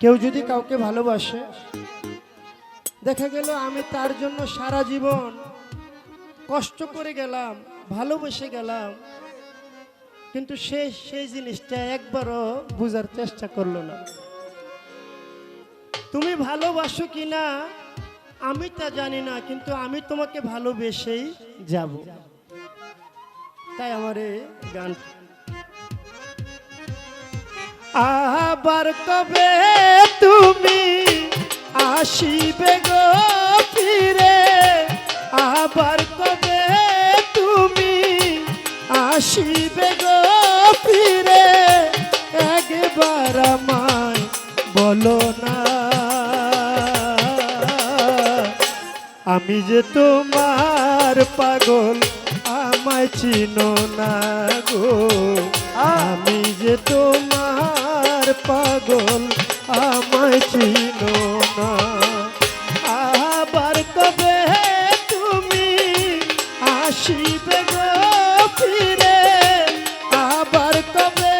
কেউ যদি কাউকে ভালোবাসে, দেখা গেল আমি তার জন্য সারা জীবন কষ্ট করে গেলাম, ভালোবেসে গেলাম, কিন্তু সে সেই জিনিসটা একবারও বোঝার চেষ্টা করল না। তুমি ভালোবাসো কি না, আমি তা জানি না, কিন্তু আমি তোমাকে ভালোবেসেই যাব। তাই আমার এই গান আবার কবে তুমি আসিবে গো ফিরে? আবার কবে তুমি আসিবে গো ফিরে? একবার আমায় বলো না। আমি যে তোমার পাগল, আমায় চিনো না গো। আমি যে তোমার পাগল আমায় চিনো না। আবার কবে তুমি আসিবে গো ফিরে? আবার কবে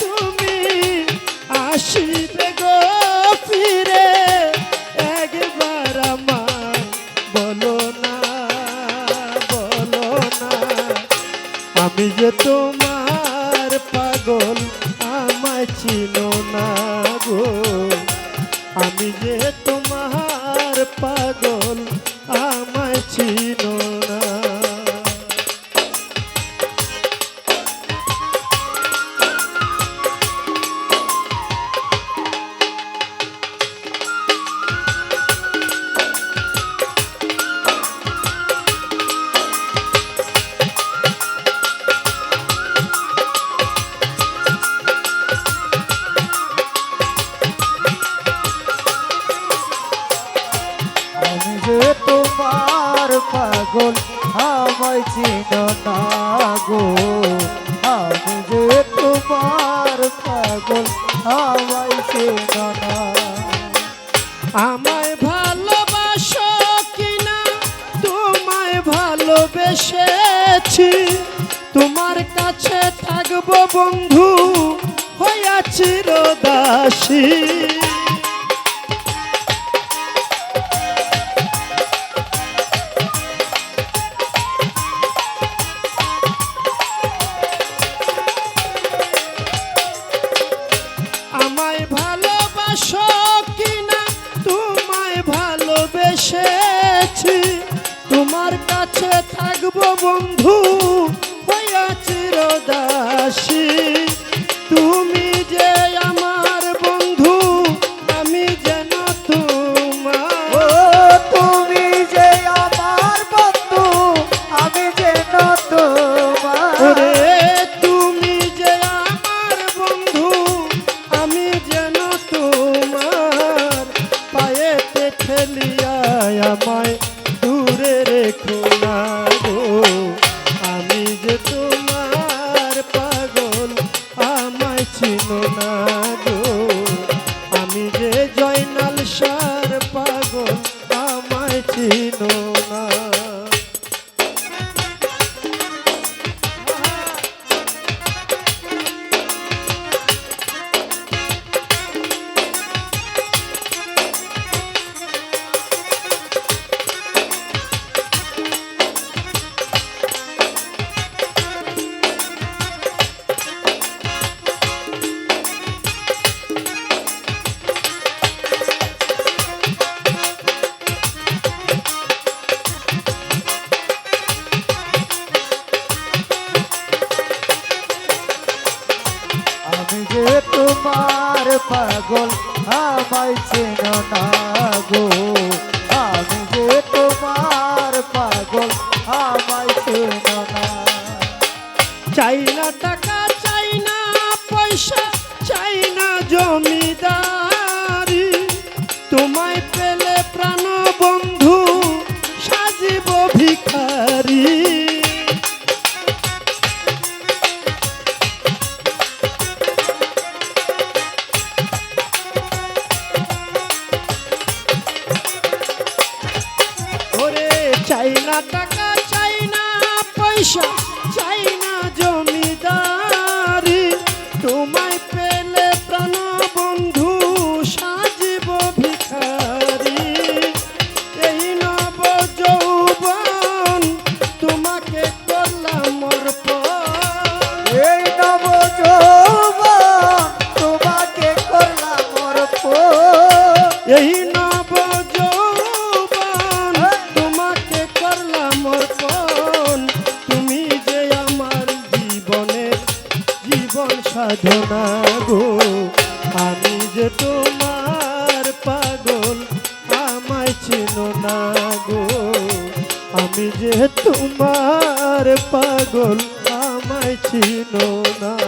তুমি আসিবে গো ফিরে? একবার আমায় বলো না বলো না। আমি যে তোমার চিনো না গো। আমি যে তোমার পাগল, আমায় চিনো আমি যে তোমার পাগল, আমায় চিনো আমায় ভালোবাসো কিনা? তোমায় ভালোবেসেছি। তোমার কাছে থাকব বন্ধু, হইয়া চিরদাসী। বন্ধু। আমায় না। তোমার পাগল, আমায় চেন গো। আমি যে তোমার পাগল, আমায় চেন চাই না টাকা, চাই না পয়সা, চাই না জমিদারি টাকা চাই না পয়সা চাই না জমিদারি। তোমায় পেলে প্রাণ বন্ধু সাজিব ভিখারি। এই নব যৌবন তোমাকে করলাম মোর এই নব যৌবন তোমাকে করলাম মোর এই কেন না গো আমি যে তোমার পাগল আমায় চিনো না।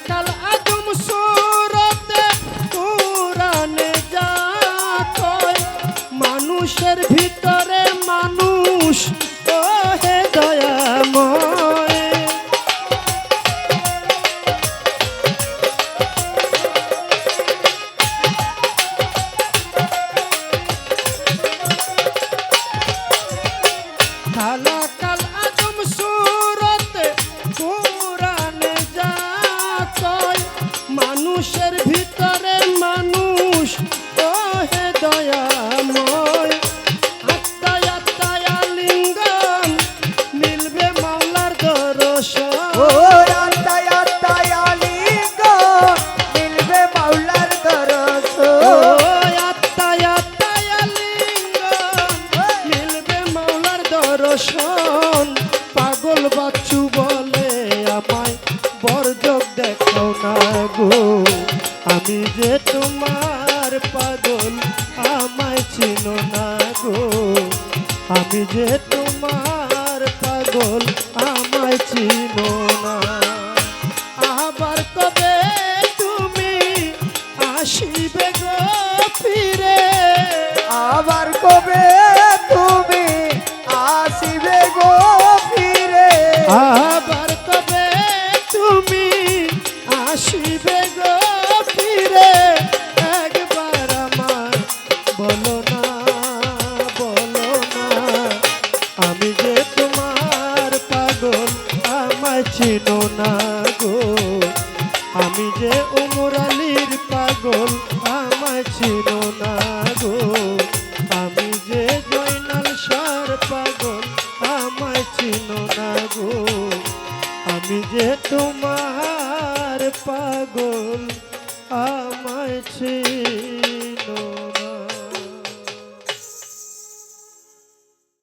ছিল না গো আমি যে আমি যে তোমার পাগল, আমায় চিনো না গো। আমি যে উমরালির পাগল, আমায় চিনো না গো।